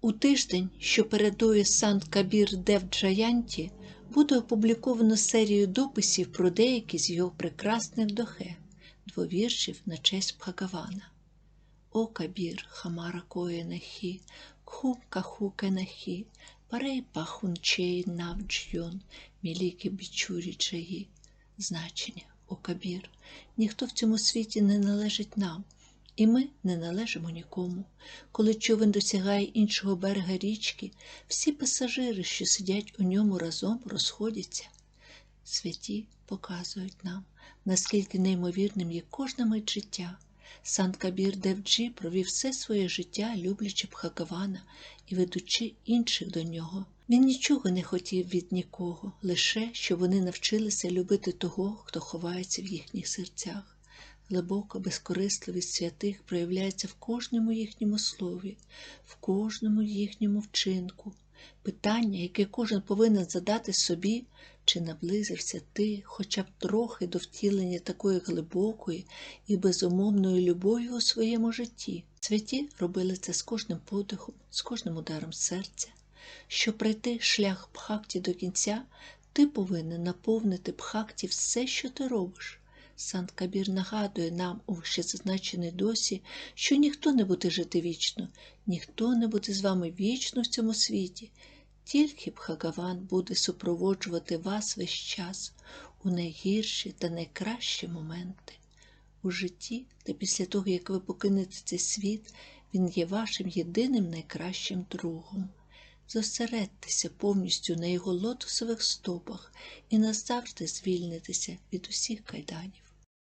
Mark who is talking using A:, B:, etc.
A: У тиждень, що передує Сант Кабір Дев Джаянті, буде опубліковано серію дописів про деякі з його прекрасних дохе, двовіршів на честь Бхагавана. О Кабір, Хамара Коєнахі, Кхум Каху Кенахі, Парей Пахунчей Навджйон, Міліки Бічурі Чаї. Значення, о Кабір, ніхто в цьому світі не належить нам, і ми не належимо нікому. Коли човен досягає іншого берега річки, всі пасажири, що сидять у ньому разом, розходяться. Святі показують нам, наскільки неймовірним є кожна мить життя. Сант Кабір Девджі провів все своє життя, люблячи Бхагавана і ведучи інших до нього. Він нічого не хотів від нікого, лише щоб вони навчилися любити того, хто ховається в їхніх серцях. Глибока безкорисливість святих проявляється в кожному їхньому слові, в кожному їхньому вчинку. Питання, яке кожен повинен задати собі, чи наблизився ти хоча б трохи до втілення такої глибокої і безумовної любові у своєму житті. Святі робили це з кожним подихом, з кожним ударом серця. Щоб пройти шлях Бхакті до кінця, ти повинен наповнити Бхакті все, що ти робиш. Сант Кабір нагадує нам у вищезазначеній досі, що ніхто не буде жити вічно, ніхто не буде з вами вічно в цьому світі. Тільки Бхагаван буде супроводжувати вас весь час у найгірші та найкращі моменти. У житті та після того, як ви покинете цей світ, він є вашим єдиним найкращим другом. Зосередьтеся повністю на його лотосових стопах і назавжди звільнитеся від усіх кайданів.